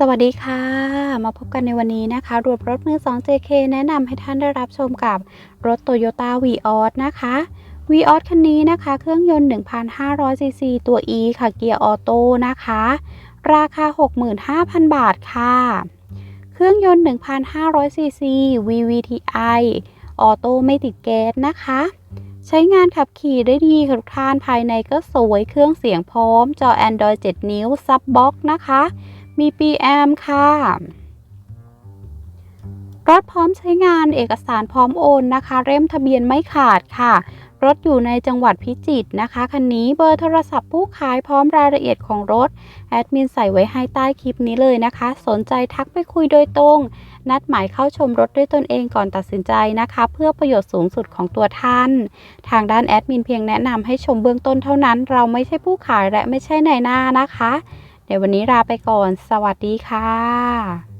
สวัสดีค่ะ มาพบกันในวันนี้นะคะ รวมรถมือ 2 JK แนะนำให้ท่านได้รับชมกับรถ Toyota v ีออนะคะ v ีออคันนี้นะคะ เครื่องยนต์ 1,500ซีซีตัว E ค่ะ เกียร์ออโต้นะคะ ราคา 65,000 บาทค่ะ เครื่องยนต์ 1,500ซีซี VVTi ออโต้ไม่ติดแก๊สนะคะ ใช้งานขับขี่ได้ดีค่ะทุกท่านภายในก็สวยเครื่องเสียงพร้อมจอ Android 7 นิ้วซับบ็อกนะคะ มีปีแอมค่ะ รถพร้อมใช้งานเอกสารพร้อมโอนนะคะ เล่มทะเบียนไม่ขาดค่ะ รถอยู่ในจังหวัดพิจิตรนะคะ คันนี้เบอร์โทรศัพท์ผู้ขายพร้อมรายละเอียดของรถ แอดมินใส่ไว้ให้ใต้คลิปนี้เลยนะคะ สนใจทักไปคุยโดยตรง นัดหมายเข้าชมรถด้วยตนเองก่อนตัดสินใจนะคะ เพื่อประโยชน์สูงสุดของตัวท่าน ทางด้านแอดมินเพียงแนะนำให้ชมเบื้องต้นเท่านั้น เราไม่ใช่ผู้ขายและไม่ใช่นายหน้านะคะ เดี๋ยววันนี้ลาไปก่อน สวัสดีค่ะ